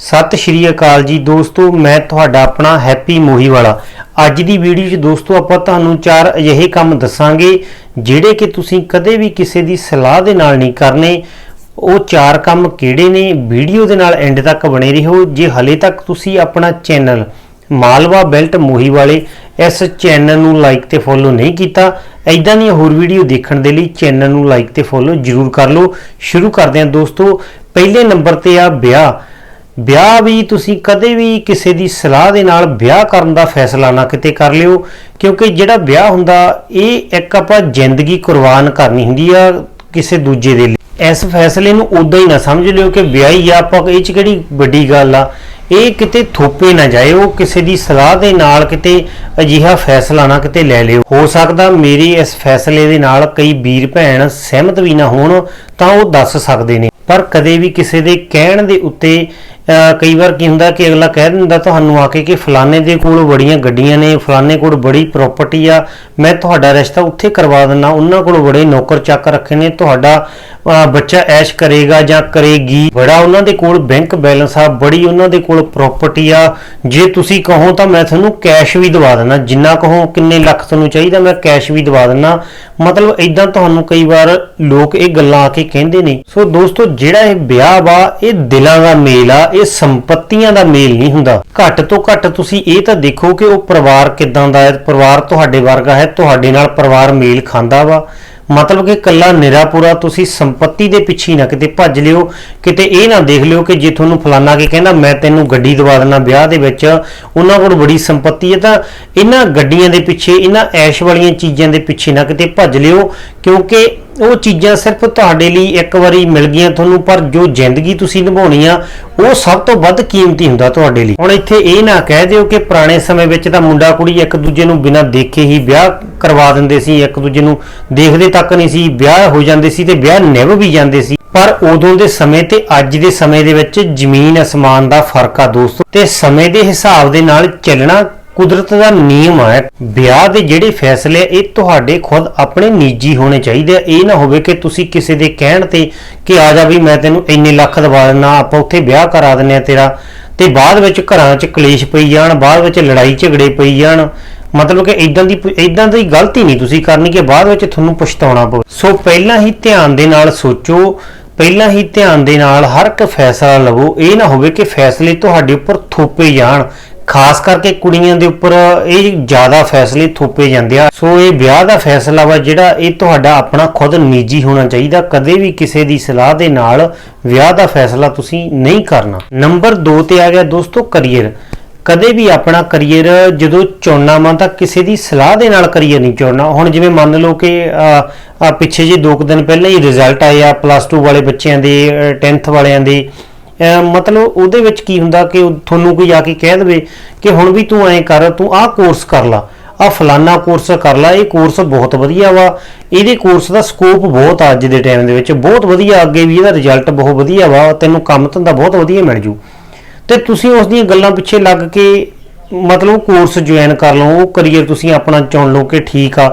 ਸਤਿ ਸ਼੍ਰੀ ਅਕਾਲ ਜੀ ਦੋਸਤੋ, ਮੈਂ ਤੁਹਾਡਾ ਆਪਣਾ ਹੈਪੀ ਮੋਹੀ ਵਾਲਾ। ਅੱਜ ਦੀ ਵੀਡੀਓ 'ਚ ਦੋਸਤੋ, ਆਪਾਂ ਤੁਹਾਨੂੰ ਚਾਰ ਅਜਿਹੇ ਕੰਮ ਦੱਸਾਂਗੇ, ਜਿਹੜੇ ਕਿ ਤੁਸੀਂ ਕਦੇ ਵੀ ਕਿਸੇ ਦੀ ਸਲਾਹ ਦੇ ਨਾਲ ਨਹੀਂ ਕਰਨੇ। ਉਹ ਚਾਰ ਕੰਮ ਕਿਹੜੇ ਨੇ? ਵੀਡੀਓ ਦੇ ਨਾਲ ਐਂਡ ਤੱਕ ਬਣੇ ਰਹੋ, ਜੇ ਹਲੇ ਤੱਕ ਤੁਸੀਂ ਆਪਣਾ ਚੈਨਲ ਮਾਲਵਾ ਬੈਲਟ ਮੋਹੀ ਵਾਲੇ ਇਸ ਚੈਨਲ ਨੂੰ ਲਾਈਕ ਤੇ ਫੋਲੋ ਨਹੀਂ ਕੀਤਾ ਐਦਾਂ ਦੀਆਂ ਹੋਰ ਵੀਡੀਓ ਦੇਖਣ ਦੇ ਲਈ ਚੈਨਲ ਨੂੰ ਲਾਈਕ ਤੇ ਫੋਲੋ ਜਰੂਰ ਕਰ ਲਓ। ਸ਼ੁਰੂ ਕਰਦੇ ਹਾਂ ਦੋਸਤੋ, ਪਹਿਲੇ ਨੰਬਰ ਤੇ ਆ ਵਿਆਹ। ਵਿਆਹ ਵੀ ਤੁਸੀਂ ਕਦੇ ਵੀ ਕਿਸੇ ਦੀ ਸਲਾਹ ਦੇ ਨਾਲ ਵਿਆਹ ਕਰਨ ਦਾ ਫੈਸਲਾ ਨਾ ਕਿਤੇ ਕਰ ਲਿਓ, ਕਿਉਂਕਿ ਜਿਹੜਾ ਵਿਆਹ ਹੁੰਦਾ, ਇਹ ਇੱਕ ਆਪਾਂ ਜ਼ਿੰਦਗੀ ਕੁਰਬਾਨ ਕਰਨੀ ਹੁੰਦੀ ਆ ਕਿਸੇ ਦੂਜੇ ਦੇ ਲਈ। ਇਸ ਫੈਸਲੇ ਨੂੰ ਉਦਾਂ ਹੀ ਨਾ ਸਮਝ ਲਿਓ ਕਿ ਵਿਆਹ ਆ, ਆਪਾਂ ਇਹ ਚ ਕਿਹੜੀ ਵੱਡੀ ਗੱਲ ਆ। ਇਹ ਕਿਤੇ ਥੋਪੇ ਨਾ ਜਾਏ ਉਹ ਕਿਸੇ ਦੀ ਸਲਾਹ ਦੇ ਨਾਲ ਕਿਤੇ ਅਜਿਹਾ ਫੈਸਲਾ ਨਾ ਕਿਤੇ ਲੈ ਲਿਓ। ਹੋ ਸਕਦਾ ਮੇਰੀ ਇਸ ਫੈਸਲੇ ਦੇ ਨਾਲ ਕਈ ਵੀਰ ਭੈਣ ਸਹਿਮਤ ਵੀ ਨਾ ਹੋਣ, ਤਾਂ ਉਹ ਦੱਸ ਸਕਦੇ ਨੇ। ਪਰ ਕਦੇ ਵੀ ਕਿਸੇ ਦੇ ਕਹਿਣ ਦੇ ਉੱਤੇ ਕਈ ਵਾਰ ਕੀ ਹੁੰਦਾ ਕਿ ਅਗਲਾ ਕਹਿ ਦਿੰਦਾ ਤੁਹਾਨੂੰ ਆ ਕੇ ਕਿ ਫਲਾਣੇ ਦੇ ਕੋਲ ਬੜੀਆਂ ਗੱਡੀਆਂ ਨੇ, ਫਲਾਣੇ ਕੋਲ ਬੜੀ ਪ੍ਰਾਪਰਟੀ ਆ, ਮੈਂ ਤੁਹਾਡਾ ਰਿਸ਼ਤਾ ਉੱਥੇ ਕਰਵਾ ਦਿੰਦਾ, ਉਹਨਾਂ ਕੋਲ ਬੜੇ ਨੌਕਰ ਚੱਕ ਰੱਖੇ ਨੇ, ਤੁਹਾਡਾ ਬੱਚਾ ਐਸ਼ ਕਰੇਗਾ ਜਾਂ ਕਰੇਗੀ। ਬੜਾ ਉਹਨਾਂ ਦੇ ਕੋਲ ਬੈਂਕ ਬੈਲੈਂਸ ਆ, ਬੜੀ ਉਹਨਾਂ ਦੇ ਕੋਲ ਪ੍ਰਾਪਰਟੀ ਆ। ਜੇ ਤੁਸੀਂ ਕਹੋ ਤਾਂ ਮੈਂ ਤੁਹਾਨੂੰ ਕੈਸ਼ ਵੀ ਦਵਾ ਦਿੰਦਾ। ਜਿੰਨਾ ਕਹੋ ਕਿੰਨੇ ਲੱਖ ਤੁਹਾਨੂੰ ਚਾਹੀਦਾ, ਮੈਂ ਕੈਸ਼ ਵੀ ਦਵਾ ਦਿੰਦਾ। ਮਤਲਬ ਇਦਾਂ ਤੁਹਾਨੂੰ ਕਈ ਵਾਰ ਲੋਕ ਇਹ ਗੱਲਾਂ ਆ ਕੇ ਕਹਿੰਦੇ ਨੇ। ਸੋ ਦੋਸਤੋ, ਜਿਹੜਾ ਇਹ ਵਿਆਹ ਵਾ, ਇਹ ਦਿਲਾਂ ਦਾ ਮੇਲ ਆ, ਇਹ ਸੰਪਤੀਆਂ ਦਾ ਮੇਲ ਨਹੀਂ ਹੁੰਦਾ। ਘੱਟ ਤੋਂ ਘੱਟ ਤੁਸੀਂ ਇਹ ਤਾਂ ਦੇਖੋ ਕਿ ਉਹ ਪਰਿਵਾਰ ਕਿਦਾਂ ਦਾ ਹੈ। ਪਰਿਵਾਰ ਤੁਹਾਡੇ ਵਰਗਾ ਹੈ, ਤੁਹਾਡੇ ਨਾਲ ਪਰਿਵਾਰ ਮੇਲ ਖਾਂਦਾ ਵਾ। ਮਤਲਬ ਕਿ ਕੱਲਾ ਨਿਰਾਪੁਰਾ ਤੁਸੀਂ ਸੰਪਤੀ ਦੇ ਪਿੱਛੇ ਨਾ ਕਿਤੇ ਭੱਜ ਲਿਓ, ਕਿਤੇ ਇਹ ਨਾ ਦੇਖ ਲਿਓ ਕਿ ਜੇ ਤੁਹਾਨੂੰ ਫਲਾਨਾ ਕੇ ਕਹਿੰਦਾ, ਮੈਂ ਤੈਨੂੰ ਗੱਡੀ ਦਵਾ ਦਿੰਦਾ ਵਿਆਹ ਦੇ ਵਿੱਚ, ਉਹਨਾਂ ਕੋਲ ਬੜੀ ਸੰਪਤੀ ਹੈ ਤਾਂ ਇਹਨਾਂ ਗੱਡੀਆਂ ਦੇ ਪਿੱਛੇ, ਇਹਨਾਂ ਐਸ਼ ਵਾਲੀਆਂ ਚੀਜ਼ਾਂ ਦੇ ਪਿੱਛੇ ਨਾ ਕਿਤੇ ਭੱਜ ਲਿਓ, ਕਿਉਂਕਿ ਉਹ ਚੀਜ਼ਾਂ ਸਿਰਫ ਤੁਹਾਡੇ ਲਈ ਇੱਕ ਵਾਰੀ ਮਿਲ ਗਈਆਂ ਤੁਹਾਨੂੰ, ਪਰ ਜੋ ਜ਼ਿੰਦਗੀ ਤੁਸੀਂ ਨਿਭਾਉਣੀ ਆ ਉਹ ਸਭ ਤੋਂ ਵੱਧ ਕੀਮਤੀ ਹੁੰਦਾ ਤੁਹਾਡੇ ਲਈ। ਹੁਣ ਇੱਥੇ ਇਹ ਨਾ ਕਹਿ ਦਿਓ ਕਿ ਪੁਰਾਣੇ ਸਮੇਂ ਵਿੱਚ ਤਾਂ ਮੁੰਡਾ ਕੁੜੀ ਇੱਕ ਦੂਜੇ ਨੂੰ ਬਿਨਾਂ ਦੇਖੇ ਹੀ ਵਿਆਹ ਕਰਵਾ ਦਿੰਦੇ ਸੀ, ਇੱਕ ਦੂਜੇ ਨੂੰ ਦੇਖਦੇ ਤੱਕ ਨਹੀਂ ਸੀ, ਵਿਆਹ ਹੋ ਜਾਂਦੇ ਸੀ ਤੇ ਵਿਆਹ ਨਿਭ ਵੀ ਜਾਂਦੇ ਸੀ। ਪਰ ਉਦੋਂ ਦੇ ਸਮੇਂ ਤੇ ਅੱਜ ਦੇ ਸਮੇਂ ਦੇ ਵਿੱਚ ਜ਼ਮੀਨ ਅਸਮਾਨ ਦਾ ਫ਼ਰਕ ਆ ਦੋਸਤੋ, ਤੇ ਸਮੇਂ ਦੇ ਹਿਸਾਬ ਦੇ ਨਾਲ ਚੱਲਣਾ ਕੁਦਰਤ ਦਾ ਨਿਯਮ ਹੈ ਵਿਆਹ ਦੇ ਜਿਹੜੇ ਫੈਸਲੇ ਇਹ ਤੁਹਾਡੇ ਖੁਦ ਆਪਣੇ ਨਿੱਜੀ ਹੋਣੇ ਚਾਹੀਦੇ ਆ। ਇਹ ਨਾ ਹੋਵੇ ਕਿ ਤੁਸੀਂ ਕਿਸੇ ਦੇ ਕਹਿਣ ਤੇ ਕਿ ਆ ਜਾ ਵੀ ਮੈਂ ਤੈਨੂੰ ਇੰਨੇ ਲੱਖ ਦਵਾ ਦਿੰਦਾ, ਆਪਾਂ ਉੱਥੇ ਵਿਆਹ ਕਰਾ ਦਿੰਨੇ ਆ ਤੇਰਾ। ਤੇ ਬਾਅਦ ਵਿੱਚ ਘਰਾਂ 'ਚ ਕਲੇਸ਼ ਪਈ ਜਾਣ, ਬਾਅਦ ਵਿੱਚ ਲੜਾਈ ਝਗੜੇ ਪਈ ਜਾਣ। ਮਤਲਬ ਕਿ ਇਦਾਂ ਦੀ ਇਦਾਂ ਦੀ ਗਲਤੀ ਨਹੀਂ ਤੁਸੀਂ ਕਰਨੀ ਕਿ ਬਾਅਦ ਵਿੱਚ ਤੁਹਾਨੂੰ ਪਛਤਾਉਣਾ ਪਵੇ। ਸੋ ਪਹਿਲਾਂ ਹੀ ਧਿਆਨ ਦੇ ਨਾਲ ਸੋਚੋ, ਪਹਿਲਾਂ ਹੀ ਧਿਆਨ ਦੇ ਨਾਲ ਹਰ ਇੱਕ ਫੈਸਲਾ ਲਵੋ। ਇਹ ਨਾ ਹੋਵੇ ਕਿ ਫੈਸਲੇ ਤੁਹਾਡੇ ਉੱਪਰ ਥੋਪੇ ਜਾਣ ਖਾਸ ਕਰਕੇ ਕੁੜੀਆਂ ਦੇ ਉੱਪਰ ਇਹ ਜ਼ਿਆਦਾ ਫੈਸਲੇ ਥੋਪੇ ਜਾਂਦੇ ਆ। ਸੋ ਇਹ ਵਿਆਹ ਦਾ ਫੈਸਲਾ ਵਾ ਜਿਹੜਾ ਇਹ ਤੁਹਾਡਾ ਆਪਣਾ ਖੁਦ ਨਿੱਜੀ ਹੋਣਾ ਚਾਹੀਦਾ। ਕਦੇ ਵੀ ਕਿਸੇ ਦੀ ਸਲਾਹ ਦੇ ਨਾਲ ਵਿਆਹ ਦਾ ਫੈਸਲਾ ਤੁਸੀਂ ਨਹੀਂ ਕਰਨਾ। ਨੰਬਰ 2 ਤੇ ਆ ਗਿਆ ਦੋਸਤੋ ਕਰੀਅਰ। ਕਦੇ ਵੀ ਆਪਣਾ ਕਰੀਅਰ ਜਦੋਂ ਚੁਣਨਾ ਵਾ ਤਾਂ ਕਿਸੇ ਦੀ ਸਲਾਹ ਦੇ ਨਾਲ ਕਰੀਅਰ ਨਹੀਂ ਚੁਣਨਾ। ਹੁਣ ਜਿਵੇਂ ਮੰਨ ਲਓ ਕਿ ਅਹ, ਆਹ ਪਿੱਛੇ ਜੇ 2 ਦਿਨ ਪਹਿਲਾਂ ਹੀ ਰਿਜ਼ਲਟ ਆਏ ਆ ਪਲੱਸ 2 ਵਾਲੇ ਬੱਚਿਆਂ ਦੇ 10th ਵਾਲਿਆਂ ਦੇ। ਮਤਲਬ ਉਹਦੇ ਵਿੱਚ ਕੀ ਹੁੰਦਾ ਕਿ ਤੁਹਾਨੂੰ ਕੋਈ ਆ ਕੇ ਕਹਿ ਦੇਵੇ ਕਿ ਹੁਣ ਵੀ ਤੂੰ ਐਂ ਕਰ, ਤੂੰ ਆਹ ਕੋਰਸ ਕਰ ਲਾ ਆ ਫਲਾਨਾ ਕੋਰਸ ਕਰ ਲਾ, ਇਹ ਕੋਰਸ ਬਹੁਤ ਵਧੀਆ ਵਾ। ਇਹਦੇ ਕੋਰਸ ਦਾ ਸਕੋਪ ਬਹੁਤ ਆ ਅੱਜ ਦੇ ਟਾਈਮ ਦੇ ਵਿੱਚ, ਬਹੁਤ ਵਧੀਆ, ਅੱਗੇ ਵੀ ਇਹਦਾ ਰਿਜ਼ਲਟ ਬਹੁਤ ਵਧੀਆ ਵਾ, ਤੈਨੂੰ ਕੰਮ ਧੰਦਾ ਬਹੁਤ ਵਧੀਆ ਮਿਲ ਜੂ। ਤੇ ਤੁਸੀਂ ਉਸ ਦੀਆਂ ਗੱਲਾਂ ਪਿੱਛੇ ਲੱਗ ਕੇ ਮਤਲਬ ਕੋਰਸ ਜੁਆਇਨ ਕਰ ਲਓ, ਉਹ ਕਰੀਅਰ ਤੁਸੀਂ ਆਪਣਾ ਚੁਣ ਲਓ ਕਿ ਠੀਕ ਆ,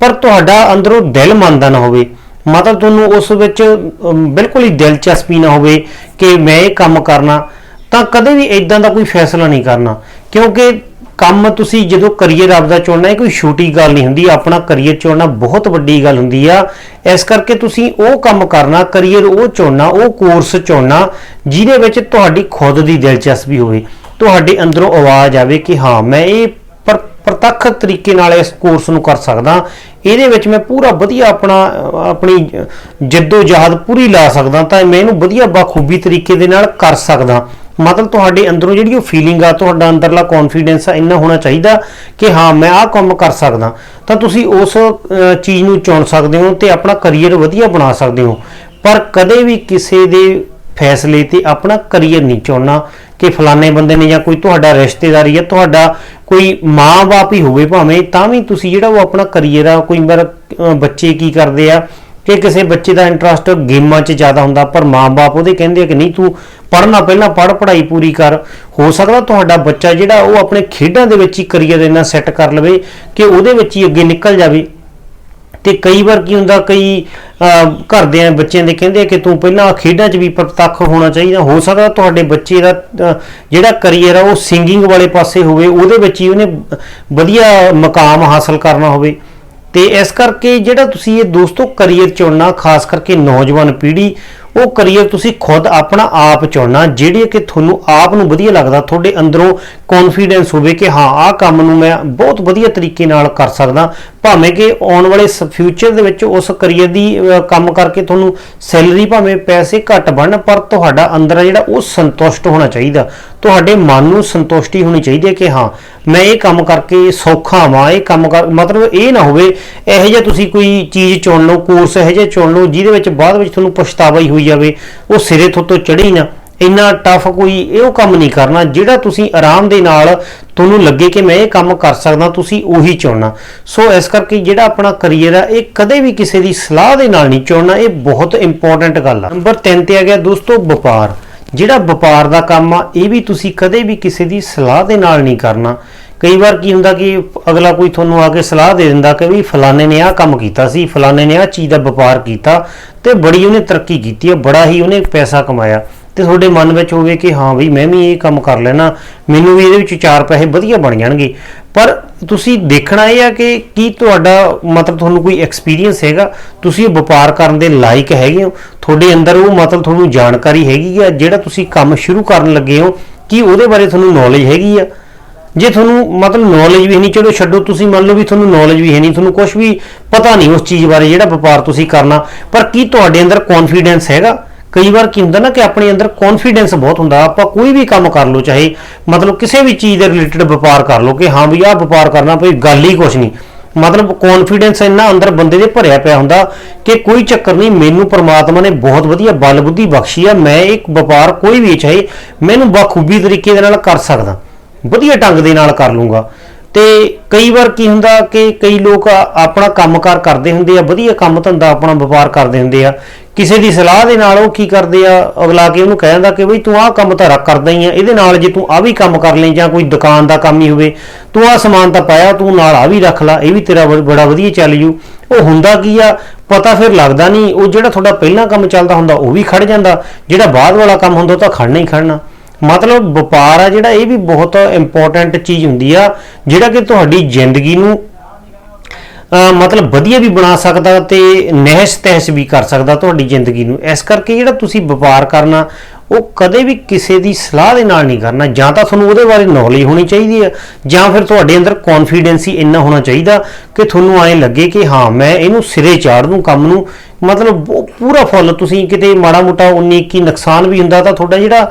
ਪਰ ਤੁਹਾਡਾ ਅੰਦਰੋਂ ਦਿਲ ਮੰਨਦਾ ਨਾ ਹੋਵੇ। ਮਤਲਬ ਤੁਹਾਨੂੰ ਉਸ ਵਿੱਚ ਬਿਲਕੁਲ ਹੀ ਦਿਲਚਸਪੀ ਨਾ ਹੋਵੇ ਕਿ ਮੈਂ ਇਹ ਕੰਮ ਕਰਨਾ, ਤਾਂ ਕਦੇ ਵੀ ਇਦਾਂ ਦਾ ਕੋਈ ਫੈਸਲਾ ਨਹੀਂ ਕਰਨਾ। ਕਿਉਂਕਿ ਕੰਮ ਤੁਸੀਂ ਜਦੋਂ ਕਰੀਅਰ ਆਪਦਾ ਚੁਣਨਾ, ਇਹ ਕੋਈ ਛੋਟੀ ਗੱਲ ਨਹੀਂ ਹੁੰਦੀ, ਆਪਣਾ ਕਰੀਅਰ ਚੁਣਨਾ ਬਹੁਤ ਵੱਡੀ ਗੱਲ ਹੁੰਦੀ ਆ। ਇਸ ਕਰਕੇ ਤੁਸੀਂ ਉਹ ਕੰਮ ਕਰਨਾ ਕਰੀਅਰ ਉਹ ਚੁਣਨਾ, ਉਹ ਕੋਰਸ ਚੁਣਨਾ, ਜਿਹਦੇ ਵਿੱਚ ਤੁਹਾਡੀ ਖੁਦ ਦੀ ਦਿਲਚਸਪੀ ਹੋਵੇ। ਤੁਹਾਡੇ ਅੰਦਰੋਂ ਆਵਾਜ਼ ਆਵੇ ਕਿ ਹਾਂ, ਮੈਂ ਇਹ ਪਰ ਪ੍ਰਤੱਖ ਤਰੀਕੇ ਨਾਲ ਇਸ ਕੋਰਸ ਨੂੰ ਕਰ ਸਕਦਾ। ਇਹਦੇ ਵਿੱਚ ਮੈਂ ਪੂਰਾ ਵਧੀਆ ਆਪਣਾ, ਆਪਣੀ ਜਿੱਦੋ ਜਹਾਦ ਪੂਰੀ ਲਾ ਸਕਦਾ ਤਾਂ ਮੈਂ ਇਹਨੂੰ ਵਧੀਆ ਬਾਖੂਬੀ ਤਰੀਕੇ ਦੇ ਨਾਲ ਕਰ ਸਕਦਾ। ਮਤਲਬ ਤੁਹਾਡੇ ਅੰਦਰੋਂ ਜਿਹੜੀ ਉਹ ਫੀਲਿੰਗ ਆ, ਤੁਹਾਡਾ ਅੰਦਰਲਾ ਕੌਨਫੀਡੈਂਸ ਆ, ਇੰਨਾ ਹੋਣਾ ਚਾਹੀਦਾ ਕਿ ਹਾਂ, ਮੈਂ ਆਹ ਕੰਮ ਕਰ ਸਕਦਾ। ਤਾਂ ਤੁਸੀਂ ਉਸ ਚੀਜ਼ ਨੂੰ ਚੁਣ ਸਕਦੇ ਹੋ ਤੇ ਆਪਣਾ ਕਰੀਅਰ ਵਧੀਆ ਬਣਾ ਸਕਦੇ ਹੋ। ਪਰ ਕਦੇ ਵੀ ਕਿਸੇ ਦੇ ਫੈਸਲੇ ਤੇ ਆਪਣਾ ਕਰੀਅਰ ਨਹੀਂ ਚੁਣਨਾ ਕਿ ਫਲਾਣੇ ਬੰਦੇ ਨੇ ਜਾਂ ਕੋਈ ਤੁਹਾਡਾ ਰਿਸ਼ਤੇਦਾਰੀ ਹੈ ਤੁਹਾਡਾ ਕੋਈ ਮਾਂ-ਬਾਪ ਹੀ ਹੋਵੇ ਭਾਵੇਂ, ਤਾਂ ਵੀ ਤੁਸੀਂ ਜਿਹੜਾ ਉਹ ਆਪਣਾ ਕਰੀਅਰ ਆ, ਕੋਈ ਵਾਰ ਬੱਚੇ ਕੀ ਕਰਦੇ ਆ, ਕਿ ਕਿਸੇ ਬੱਚੇ ਦਾ ਇੰਟਰਸਟ ਗੇਮਾਂ 'ਚ ਜ਼ਿਆਦਾ ਹੁੰਦਾ, ਪਰ ਮਾਂ-ਬਾਪ ਉਹਦੇ ਕਹਿੰਦੇ ਆ ਕਿ ਨਹੀਂ ਤੂੰ ਪੜ੍ਹਨਾ ਪਹਿਲਾਂ ਪੜ੍ਹ, ਪੜ੍ਹਾਈ ਪੂਰੀ ਕਰ। ਹੋ ਸਕਦਾ ਤੁਹਾਡਾ ਬੱਚਾ ਜਿਹੜਾ ਉਹ ਆਪਣੇ ਖੇਡਾਂ ਦੇ ਵਿੱਚ ਹੀ ਕਰੀਅਰ ਇੰਨਾ ਸੈੱਟ ਕਰ ਲਵੇ ਕਿ ਉਹਦੇ ਵਿੱਚ ਹੀ ਅੱਗੇ ਨਿਕਲ ਜਾਵੇ। ਤੇ ਕਈ ਵਾਰ ਕੀ ਹੁੰਦਾ ਕਈ ਅਹ, ਘਰਦਿਆਂ ਬੱਚਿਆਂ ਦੇ ਕਹਿੰਦੇ ਕਿ ਤੂੰ ਪਹਿਲਾਂ ਖੇਡਾਂ 'ਚ ਵੀ ਪ੍ਰਤੱਖ ਹੋਣਾ ਚਾਹੀਦਾ। ਹੋ ਸਕਦਾ ਤੁਹਾਡੇ ਬੱਚੇ ਦਾ ਜਿਹੜਾ ਕਰੀਅਰ ਆ ਉਹ ਸਿੰਗਿੰਗ ਵਾਲੇ ਪਾਸੇ ਹੋਵੇ ਉਹਦੇ ਵਿੱਚ ਹੀ ਉਹਨੇ ਵਧੀਆ ਮਕਾਮ ਹਾਸਲ ਕਰਨਾ ਹੋਵੇ। ਤੇ ਇਸ ਕਰਕੇ ਜਿਹੜਾ ਤੁਸੀਂ ਇਹ ਦੋਸਤੋ ਕਰੀਅਰ ਚੁਣਨਾ ਖਾਸ ਕਰਕੇ ਨੌਜਵਾਨ ਪੀੜ੍ਹੀ ਉਹ ਕਰੀਅਰ ਤੁਸੀਂ ਖੁਦ ਆਪਣਾ ਆਪ ਚੁਣਨਾ, ਜਿਹੜੇ ਕਿ ਤੁਹਾਨੂੰ ਆਪ ਨੂੰ ਵਧੀਆ ਲੱਗਦਾ, ਤੁਹਾਡੇ ਅੰਦਰੋਂ ਕੌਨਫੀਡੈਂਸ ਹੋਵੇ ਕਿ ਹਾਂ, ਆਹ ਕੰਮ ਨੂੰ ਮੈਂ ਬਹੁਤ ਵਧੀਆ ਤਰੀਕੇ ਨਾਲ ਕਰ ਸਕਦਾ। ਭਾਵੇਂ ਕਿ ਆਉਣ ਵਾਲੇ ਫਿਊਚਰ ਦੇ ਵਿੱਚ ਉਸ ਕਰੀਅਰ ਦੀ ਕੰਮ ਕਰਕੇ ਤੁਹਾਨੂੰ ਸੈਲਰੀ ਭਾਵੇਂ ਪੈਸੇ ਘੱਟ ਬਣਨ, ਪਰ ਤੁਹਾਡਾ ਅੰਦਰ ਆ ਜਿਹੜਾ ਉਹ ਸੰਤੁਸ਼ਟ ਹੋਣਾ ਚਾਹੀਦਾ। ਤੁਹਾਡੇ ਮਨ ਨੂੰ ਸੰਤੁਸ਼ਟੀ ਹੋਣੀ ਚਾਹੀਦੀ ਹੈ ਕਿ ਹਾਂ, ਮੈਂ ਇਹ ਕੰਮ ਕਰਕੇ ਸੌਖਾ ਵਾਂ, ਇਹ ਕੰਮ ਕਰ, ਮਤਲਬ ਇਹ ਨਾ ਹੋਵੇ, ਇਹੋ ਜਿਹਾ ਤੁਸੀਂ ਕੋਈ ਚੀਜ਼ ਚੁਣ ਲਓ ਕੋਰਸ ਇਹੋ ਜਿਹਾ ਚੁਣ ਲਓ, ਜਿਹਦੇ ਵਿੱਚ ਬਾਅਦ ਵਿੱਚ ਤੁਹਾਨੂੰ ਪਛਤਾਵਾ ਹੀ ਹੋਈ ਜਾਵੇ, ਉਹ ਸਿਰੇ ਤੋਂ ਤੋਂ ਨਾ, ਇੰਨਾ ਟਫ ਕੋਈ ਇਹ ਕੰਮ ਨਹੀਂ ਕਰਨਾ, ਜਿਹੜਾ ਤੁਸੀਂ ਆਰਾਮ ਦੇ ਨਾਲ ਤੁਹਾਨੂੰ ਲੱਗੇ ਕਿ ਮੈਂ ਇਹ ਕੰਮ ਕਰ ਸਕਦਾ, ਤੁਸੀਂ ਉਹੀ ਚੁਣਨਾ। ਸੋ ਇਸ ਕਰਕੇ ਜਿਹੜਾ ਆਪਣਾ ਕਰੀਅਰ ਆ, ਇਹ ਕਦੇ ਵੀ ਕਿਸੇ ਦੀ ਸਲਾਹ ਦੇ ਨਾਲ ਨਹੀਂ ਚੁਣਨਾ, ਇਹ ਬਹੁਤ ਇੰਪੋਰਟੈਂਟ ਗੱਲ ਆ। ਨੰਬਰ 3 ਤੇ ਆ ਗਿਆ ਦੋਸਤੋ, ਵਪਾਰ। ਜਿਹੜਾ ਵਪਾਰ ਦਾ ਕੰਮ ਆ, ਇਹ ਵੀ ਤੁਸੀਂ ਕਦੇ ਵੀ ਕਿਸੇ ਦੀ ਸਲਾਹ ਦੇ ਨਾਲ ਨਹੀਂ ਕਰਨਾ। ਕਈ ਵਾਰ ਕੀ ਹੁੰਦਾ ਕਿ ਅਗਲਾ ਕੋਈ ਤੁਹਾਨੂੰ ਆ ਕੇ ਸਲਾਹ ਦੇ ਦਿੰਦਾ ਕਿ ਵੀ ਫਲਾਣੇ ਨੇ ਆਹ ਕੰਮ ਕੀਤਾ ਸੀ, ਫਲਾਣੇ ਨੇ ਆਹ ਚੀਜ਼ ਦਾ ਵਪਾਰ ਕੀਤਾ ਤੇ ਬੜੀ ਉਹਨੇ ਤਰੱਕੀ ਕੀਤੀ ਹੈ, ਬੜਾ ਹੀ ਉਹਨੇ ਪੈਸਾ ਕਮਾਇਆ। ਤੇ ਤੁਹਾਡੇ ਮਨ ਵਿੱਚ ਹੋਵੇ ਕਿ ਹਾਂ ਵੀ ਮੈਂ ਵੀ ਇਹ ਕੰਮ ਕਰ ਲੈਣਾ, ਮੈਨੂੰ ਵੀ ਇਹਦੇ ਵਿੱਚ ਚਾਰ ਪੈਸੇ ਵਧੀਆ ਬਣ ਜਾਣਗੇ। ਪਰ ਤੁਸੀਂ ਦੇਖਣਾ ਇਹ ਆ ਕਿ ਕੀ ਤੁਹਾਡਾ ਮਤਲਬ ਤੁਹਾਨੂੰ ਕੋਈ ਐਕਸਪੀਰੀਅੰਸ ਹੈਗਾ? ਤੁਸੀਂ ਇਹ ਵਪਾਰ ਕਰਨ ਦੇ ਲਾਇਕ ਹੈਗੇ ਹੋ? ਤੁਹਾਡੇ ਅੰਦਰ ਉਹ ਮਤਲਬ ਤੁਹਾਨੂੰ ਜਾਣਕਾਰੀ ਹੈਗੀ ਆ, ਜਿਹੜਾ ਤੁਸੀਂ ਕੰਮ ਸ਼ੁਰੂ ਕਰਨ ਲੱਗੇ ਹੋ, ਕੀ ਉਹਦੇ ਬਾਰੇ ਤੁਹਾਨੂੰ ਨੌਲੇਜ ਹੈਗੀ ਆ? ਜੇ ਤੁਹਾਨੂੰ ਮਤਲਬ ਨੌਲੇਜ ਵੀ ਨਹੀਂ, ਚਲੋ ਛੱਡੋ, ਤੁਸੀਂ ਮੰਨ ਲਓ ਵੀ ਤੁਹਾਨੂੰ ਨੌਲੇਜ ਵੀ ਹੈ ਨਹੀਂ, ਤੁਹਾਨੂੰ ਕੁਝ ਵੀ ਪਤਾ ਨਹੀਂ ਉਸ ਚੀਜ਼ ਬਾਰੇ ਜਿਹੜਾ ਵਪਾਰ ਤੁਸੀਂ ਕਰਨਾ, ਪਰ ਕੀ ਤੁਹਾਡੇ ਅੰਦਰ ਕੌਨਫੀਡੈਂਸ ਹੈਗਾ? ਕਈ ਵਾਰ ਕੀ ਹੁੰਦਾ ਨਾ ਕਿ ਆਪਣੇ ਅੰਦਰ ਕੌਨਫੀਡੈਂਸ ਬਹੁਤ ਹੁੰਦਾ, ਆਪਾਂ ਕੋਈ ਵੀ ਕੰਮ ਕਰ ਲਓ, ਚਾਹੇ ਮਤਲਬ ਕਿਸੇ ਵੀ ਚੀਜ਼ ਦੇ ਰਿਲੇਟਡ ਵਪਾਰ ਕਰ ਲਓ, ਕਿ ਹਾਂ ਵੀ ਆਹ ਵਪਾਰ ਕਰਨਾ, ਕੋਈ ਗੱਲ ਹੀ ਕੁਝ ਨਹੀਂ। ਮਤਲਬ ਕੌਨਫੀਡੈਂਸ ਇੰਨਾ ਅੰਦਰ ਬੰਦੇ ਦੇ ਭਰਿਆ ਪਿਆ ਹੁੰਦਾ ਕਿ ਕੋਈ ਚੱਕਰ ਨਹੀਂ, ਮੈਨੂੰ ਪ੍ਰਮਾਤਮਾ ਨੇ ਬਹੁਤ ਵਧੀਆ ਬਲ ਬੁੱਧੀ ਬਖਸ਼ੀ ਆ, ਮੈਂ ਇੱਕ ਵਪਾਰ ਕੋਈ ਵੀ ਚਾਹੇ ਮੈਨੂੰ ਬਖੂਬੀ ਤਰੀਕੇ ਦੇ ਨਾਲ ਕਰ ਸਕਦਾ। ਵਧੀਆ ਢੰਗ ਦੇ ਨਾਲ ਕਰ ਲੂੰਗਾ। ਤੇ ਕਈ ਵਾਰ ਕੀ ਹੁੰਦਾ ਕਿ ਕਈ ਲੋਕ ਆ- ਆਪਣਾ ਕੰਮਕਾਰ ਕਰਦੇ ਹੁੰਦੇ ਆ, ਵਧੀਆ ਕੰਮ ਧੰਦਾ ਆਪਣਾ ਵਪਾਰ ਕਰਦੇ ਹੁੰਦੇ ਆ। ਕਿਸੇ ਦੀ ਸਲਾਹ ਦੇ ਨਾਲ ਉਹ ਕੀ ਕਰਦੇ ਆ, ਅਗਲਾ ਕੇ ਉਹਨੂੰ ਕਹਿ ਦਿੰਦਾ ਕਿ ਬਈ ਤੂੰ ਆਹ ਕੰਮ ਤਾਂ ਰੱਖ ਕਰਦਾ ਹੀ ਆ, ਇਹਦੇ ਨਾਲ ਜੇ ਤੂੰ ਆ ਵੀ ਕੰਮ ਕਰ ਲੈ ਜਾਂ ਕੋਈ ਦੁਕਾਨ ਦਾ ਕੰਮ ਹੀ ਹੋਵੇ, ਤੂੰ ਆਹ ਸਮਾਨ ਤਾਂ ਪਾਇਆ, ਤੂੰ ਨਾਲ ਆ ਵੀ ਰੱਖ ਲੈ, ਇਹ ਵੀ ਤੇਰਾ ਬ- ਬੜਾ ਵਧੀਆ ਚੱਲ ਜੂ। ਉਹ ਹੁੰਦਾ ਕੀ ਆ, ਪਤਾ ਫਿਰ ਲੱਗਦਾ ਨਹੀਂ, ਉਹ ਜਿਹੜਾ ਤੁਹਾਡਾ ਪਹਿਲਾਂ ਕੰਮ ਚੱਲਦਾ ਹੁੰਦਾ, ਉਹ ਵੀ ਖੜ ਜਾਂਦਾ। ਜਿਹੜਾ ਬਾਅਦ ਵਾਲਾ ਕੰਮ ਹੁੰਦਾ, ਉਹ ਤਾਂ ਖੜਨਾ ਹੀ ਖੜਨਾ। ਮਤਲਬ ਵਪਾਰ ਆ ਜਿਹੜਾ, ਇਹ ਵੀ ਬਹੁਤ ਇੰਪੋਰਟੈਂਟ ਚੀਜ਼ ਹੁੰਦੀ ਆ, ਜਿਹੜਾ ਕਿ ਤੁਹਾਡੀ ਜ਼ਿੰਦਗੀ ਨੂੰ ਮਤਲਬ ਵਧੀਆ ਵੀ ਬਣਾ ਸਕਦਾ ਤੇ ਨਹਿਸ ਤਹਿਸ ਵੀ ਕਰ ਸਕਦਾ ਤੁਹਾਡੀ ਜ਼ਿੰਦਗੀ ਨੂੰ। ਇਸ ਕਰਕੇ ਜਿਹੜਾ ਤੁਸੀਂ ਵਪਾਰ ਕਰਨਾ ਉਹ ਕਦੇ ਵੀ ਕਿਸੇ ਦੀ ਸਲਾਹ ਦੇ ਨਾਲ ਨਹੀਂ ਕਰਨਾ। ਜਾਂ ਤਾਂ ਤੁਹਾਨੂੰ ਉਹਦੇ ਬਾਰੇ ਨੌਲੇਜ ਹੋਣੀ ਚਾਹੀਦੀ ਹੈ, ਜਾਂ ਫਿਰ ਤੁਹਾਡੇ ਅੰਦਰ ਕੌਨਫੀਡੈਂਸ ਹੀ ਇੰਨਾ ਹੋਣਾ ਚਾਹੀਦਾ ਕਿ ਤੁਹਾਨੂੰ ਐਂ ਲੱਗੇ ਕਿ ਹਾਂ, ਮੈਂ ਇਹਨੂੰ ਸਿਰੇ ਚਾੜ ਦੂੰ ਕੰਮ ਨੂੰ। ਮਤਲਬ ਪੂਰਾ ਫੁੱਲ ਤੁਸੀਂ ਕਿਤੇ ਮਾੜਾ ਮੋਟਾ 19 21 ਨੁਕਸਾਨ ਵੀ ਹੁੰਦਾ ਤਾਂ ਤੁਹਾਡਾ ਜਿਹੜਾ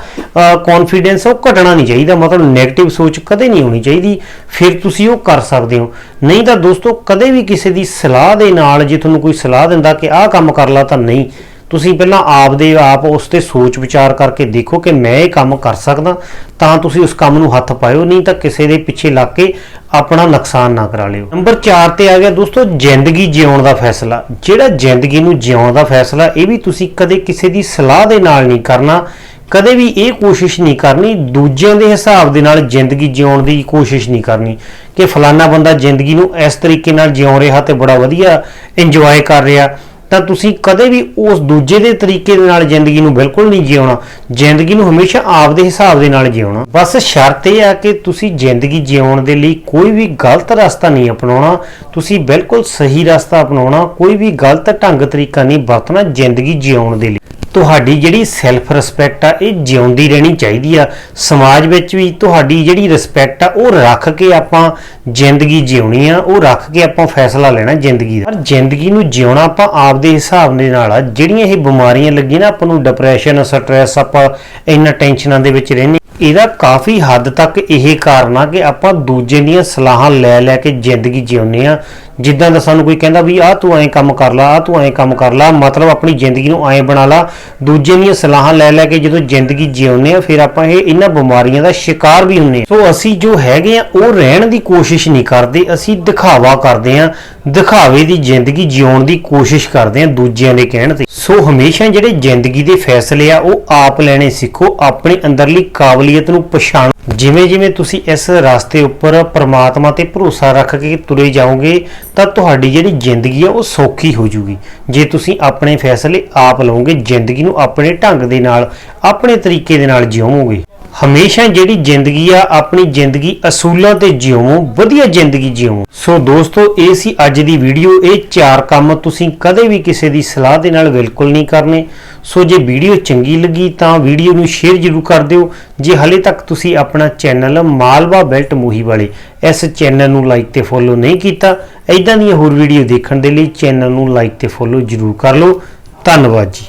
ਕੌਨਫੀਡੈਂਸ ਉਹ ਘਟਣਾ ਨਹੀਂ ਚਾਹੀਦਾ। ਮਤਲਬ 네ਗੇਟਿਵ ਸੋਚ ਕਦੇ ਨਹੀਂ ਹੋਣੀ ਚਾਹੀਦੀ। ਫਿਰ ਤੁਸੀਂ ਉਹ ਕਰ ਸਕਦੇ ਹੋ। ਨਹੀਂ ਤਾਂ ਦੋਸਤੋ, ਕਦੇ ਵੀ ਕਿਸੇ ਦੀ ਸਲਾਹ ਦੇ ਨਾਲ ਜੇ ਤੁਹਾਨੂੰ ਕੋਈ ਸਲਾਹ ਦਿੰਦਾ ਕਿ ਆਹ ਕੰਮ ਕਰ ਲਾ ਤਾਂ ਨਹੀਂ। ਤੁਸੀਂ ਪਹਿਲਾਂ ਆਪਦੇ ਆਪ ਉਸ ਤੇ ਸੋਚ ਵਿਚਾਰ ਕਰਕੇ ਦੇਖੋ ਕਿ ਮੈਂ ਇਹ ਕੰਮ ਕਰ ਸਕਦਾ, ਤਾਂ ਤੁਸੀਂ ਉਸ ਕੰਮ ਨੂੰ ਹੱਥ ਪਾਇਓ, ਨਹੀਂ ਤਾਂ ਕਿਸੇ ਦੇ ਪਿੱਛੇ ਲੱਗ ਕੇ ਆਪਣਾ ਨੁਕਸਾਨ ਨਾ ਕਰਾ ਲਿਓ। ਨੰਬਰ 4 ਤੇ ਆ ਗਿਆ ਦੋਸਤੋ, ਜ਼ਿੰਦਗੀ ਜਿਉਣ ਦਾ ਫੈਸਲਾ। ਜਿਹੜਾ ਜ਼ਿੰਦਗੀ ਨੂੰ ਜਿਉਣ ਦਾ ਫੈਸਲਾ, ਇਹ ਵੀ ਤੁਸੀਂ ਕਦੇ ਕਿਸੇ ਦੀ ਸਲਾਹ ਦੇ ਨਾਲ ਨਹੀਂ ਕਰਨਾ, ਕਦੇ ਵੀ ਇਹ ਕੋਸ਼ਿਸ਼ ਨਹੀਂ ਕਰਨੀ, ਦੂਜਿਆਂ ਦੇ ਹਿਸਾਬ ਦੇ ਨਾਲ ਜ਼ਿੰਦਗੀ ਜਿਉਣ ਦੀ ਕੋਸ਼ਿਸ਼ ਨਹੀਂ ਕਰਨੀ ਕਿ ਫਲਾਨਾ ਬੰਦਾ ਜ਼ਿੰਦਗੀ ਨੂੰ ਇਸ ਤਰੀਕੇ ਨਾਲ ਜਿਉ ਰਿਹਾ ਤੇ ਬੜਾ ਵਧੀਆ ਇੰਜੋਏ ਕਰ ਰਿਹਾ। ਤਾਂ ਤੁਸੀਂ ਕਦੇ ਵੀ ਉਸ ਦੂਜੇ ਦੇ ਤਰੀਕੇ ਦੇ ਨਾਲ ਜ਼ਿੰਦਗੀ ਨੂੰ ਬਿਲਕੁਲ ਨਹੀਂ ਜਿਉਣਾ। ਜ਼ਿੰਦਗੀ ਨੂੰ ਹਮੇਸ਼ਾ ਆਪਦੇ ਹਿਸਾਬ ਦੇ ਨਾਲ ਜਿਉਣਾ। ਬਸ ਸ਼ਰਤ ਇਹ ਆ ਕਿ ਤੁਸੀਂ ਜ਼ਿੰਦਗੀ ਜਿਉਣ ਦੇ ਲਈ ਕੋਈ ਵੀ ਗਲਤ ਰਸਤਾ ਨਹੀਂ ਅਪਣਾਉਣਾ। ਤੁਸੀਂ ਬਿਲਕੁਲ ਸਹੀ ਰਸਤਾ ਅਪਣਾਉਣਾ। ਕੋਈ ਵੀ ਗਲਤ ਢੰਗ ਤਰੀਕਾ ਨਹੀਂ ਵਰਤਣਾ ਜ਼ਿੰਦਗੀ ਜਿਉਣ ਦੇ ਲਈ। ਤੁਹਾਡੀ ਜਿਹੜੀ ਸੈਲਫ ਰਿਸਪੈਕਟ ਆ, ਇਹ ਜਿਉਂਦੀ ਰਹਿਣੀ ਚਾਹੀਦੀ ਆ। ਸਮਾਜ ਵਿੱਚ ਵੀ ਤੁਹਾਡੀ ਜਿਹੜੀ ਰਿਸਪੈਕਟ ਆ, ਉਹ ਰੱਖ ਕੇ ਆਪਾਂ ਜ਼ਿੰਦਗੀ ਜਿਉਣੀ ਆ, ਉਹ ਰੱਖ ਕੇ ਆਪਾਂ ਫੈਸਲਾ ਲੈਣਾ ਜ਼ਿੰਦਗੀ ਦਾ। ਪਰ ਜ਼ਿੰਦਗੀ ਨੂੰ ਜਿਉਣਾ ਆਪਾਂ ਆਪਦੇ ਹਿਸਾਬ ਦੇ ਨਾਲ ਆ। ਜਿਹੜੀਆਂ ਇਹ ਬਿਮਾਰੀਆਂ ਲੱਗੀਆਂ ਨਾ, ਆਪਾਂ ਨੂੰ ਡਿਪਰੈਸ਼ਨ ਸਟ੍ਰੈਸ ਆਪਾਂ ਇੰਨਾ ਟੈਨਸ਼ਨਾਂ ਦੇ ਵਿੱਚ ਰਹਿੰਦੇ ਇਹਦਾ ਕਾਫੀ ਹੱਦ ਤੱਕ ਇਹ ਕਾਰਨ ਆ ਕਿ ਆਪਾਂ ਦੂਜੇ ਦੀਆਂ ਸਲਾਹਾਂ ਲੈ ਲੈ ਕੇ ਜ਼ਿੰਦਗੀ ਜਿਉਂਦੇ ਆ ਜਿੱਦਾਂ ਦਾ ਸਾਨੂੰ ਕੋਈ ਕਹਿੰਦਾ ਵੀ ਆਹ ਤੂੰ ਐਂ ਕੰਮ ਕਰ ਲਾ, ਆਹ ਤੂੰ ਐਂ ਕੰਮ ਕਰ ਲਾ, ਮਤਲਬ ਆਪਣੀ ਜ਼ਿੰਦਗੀ ਨੂੰ ਐਂ ਬਣਾ ਲਾ। ਦੂਜੇ ਦੀਆਂ ਸਲਾਹਾਂ ਲੈ ਲੈ ਕੇ ਜਦੋਂ ਜ਼ਿੰਦਗੀ ਜਿਉਂਦੇ ਆ ਫਿਰ ਆਪਾਂ ਇਹ ਇਹਨਾਂ ਬਿਮਾਰੀਆਂ ਦਾ ਸ਼ਿਕਾਰ ਵੀ ਹੁੰਨੇ ਆ ਸੋ ਅਸੀਂ ਜੋ ਹੈਗੇ ਆ ਉਹ ਰਹਿਣ ਦੀ ਕੋਸ਼ਿਸ਼ ਨਹੀਂ ਕਰਦੇ, ਅਸੀਂ ਦਿਖਾਵਾ ਕਰਦੇ ਆ ਦਿਖਾਵੇ ਦੀ ਜ਼ਿੰਦਗੀ ਜਿਉਣ ਦੀ ਕੋਸ਼ਿਸ਼ ਕਰਦੇ ਆ ਦੂਜਿਆਂ ਦੇ ਕਹਿਣ ਤੇ। ਸੋ ਹਮੇਸ਼ਾ ਜਿਹੜੇ ਜ਼ਿੰਦਗੀ ਦੇ ਫੈਸਲੇ ਆ, ਉਹ ਆਪ ਲੈਣੇ ਸਿੱਖੋ, ਆਪਣੇ ਅੰਦਰਲੀ ਕਾਬਲੀਅਤ ਨੂੰ ਪਛਾਣੋ। ਜਿਵੇਂ ਜਿਵੇਂ ਤੁਸੀਂ ਇਸ ਰਸਤੇ ਉੱਪਰ ਪ੍ਰਮਾਤਮਾ ਤੇ ਭਰੋਸਾ ਰੱਖ ਕੇ ਤੁਰੇ ਜਾਓਗੇ, ਤਾਂ ਤੁਹਾਡੀ ਜਿਹੜੀ ਜ਼ਿੰਦਗੀ ਆ, ਉਹ ਸੌਖੀ ਹੋ ਜੂਗੀ। ਜੇ ਤੁਸੀਂ ਆਪਣੇ ਫੈਸਲੇ ਆਪ ਲਓਗੇ ਜ਼ਿੰਦਗੀ ਨੂੰ ਆਪਣੇ ਢੰਗ ਦੇ ਨਾਲ, ਆਪਣੇ ਤਰੀਕੇ ਦੇ ਨਾਲ ਜਿਉਵੋਗੇ ਹਮੇਸ਼ਾ ਜਿਹੜੀ ਜ਼ਿੰਦਗੀ ਆ, ਆਪਣੀ ਜ਼ਿੰਦਗੀ ਅਸੂਲਾਂ ਤੇ ਜਿਉਵੋ ਵਧੀਆ ਜ਼ਿੰਦਗੀ ਜਿਉਵੋ ਸੋ ਦੋਸਤੋ, ਇਹ ਸੀ ਅੱਜ ਦੀ ਵੀਡੀਓ। ਇਹ ਚਾਰ ਕੰਮ ਤੁਸੀਂ ਕਦੇ ਵੀ ਕਿਸੇ ਦੀ ਸਲਾਹ ਦੇ ਨਾਲ ਬਿਲਕੁਲ ਨਹੀਂ ਕਰਨੇ। ਸੋ ਜੇ ਵੀਡੀਓ ਚੰਗੀ ਲੱਗੀ ਤਾਂ ਵੀਡੀਓ ਨੂੰ ਸ਼ੇਅਰ ਜ਼ਰੂਰ ਕਰ ਦਿਓ। ਜੇ ਹਲੇ ਤੱਕ ਤੁਸੀਂ ਆਪਣਾ ਚੈਨਲ ਮਾਲਵਾ ਬੈਲਟ ਮੂਹੀ ਵਾਲੇ ਇਸ ਚੈਨਲ ਨੂੰ ਲਾਈਕ ਤੇ ਫੋਲੋ ਨਹੀਂ ਕੀਤਾ ਐਦਾਂ ਦੀਆਂ ਹੋਰ ਵੀਡੀਓ ਦੇਖਣ ਦੇ ਲਈ ਚੈਨਲ ਨੂੰ ਲਾਈਕ ਤੇ ਫੋਲੋ ਜ਼ਰੂਰ ਕਰ ਲਓ। ਧੰਨਵਾਦ ਜੀ।